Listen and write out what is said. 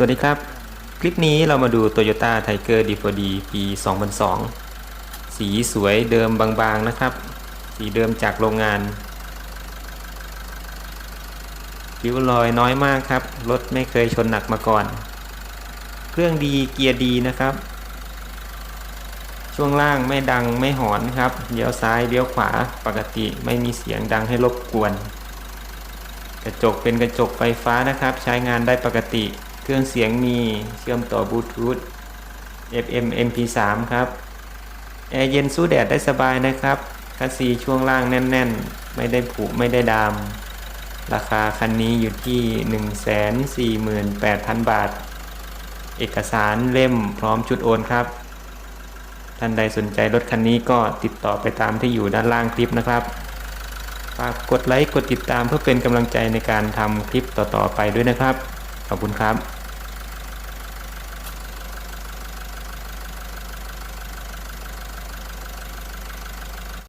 สวัสดีครับ คลิปนี้เรามาดู Toyota Tiger D4D ปี 2002 สีสวยเดิมบางๆนะครับ สีเดิมจากโรงงานริ้วรอยน้อยมากครับ รถไม่เคยชนหนักมาก่อน เครื่องดีเกียร์ดีนะครับ ช่วงล่างไม่ดังไม่หอนครับ เลี้ยวซ้ายเลี้ยวขวาปกติไม่มีเสียงดังให้รบกวน กระจกเป็นกระจกไฟฟ้านะครับ ใช้งานได้ปกติ เครื่องเสียงมีเชื่อมต่อบลูทูธ FM MP3 ครับแอร์เย็นสู้แดดได้สบายนะครับคัสซีช่วงล่างแน่น ๆ ไม่ได้ผุไม่ได้ดาม ราคาคันนี้อยู่ที่ 148,000 บาท เอกสารเล่มพร้อมชุดโอนครับ ท่านใดสนใจรถคันนี้ก็ติดต่อไปตามที่อยู่ด้านล่างคลิปนะครับ ฝากกดไลค์กดติดตามเพื่อเป็นกำลังใจในการทำคลิปต่อๆไปด้วยนะครับ ขอบคุณครับ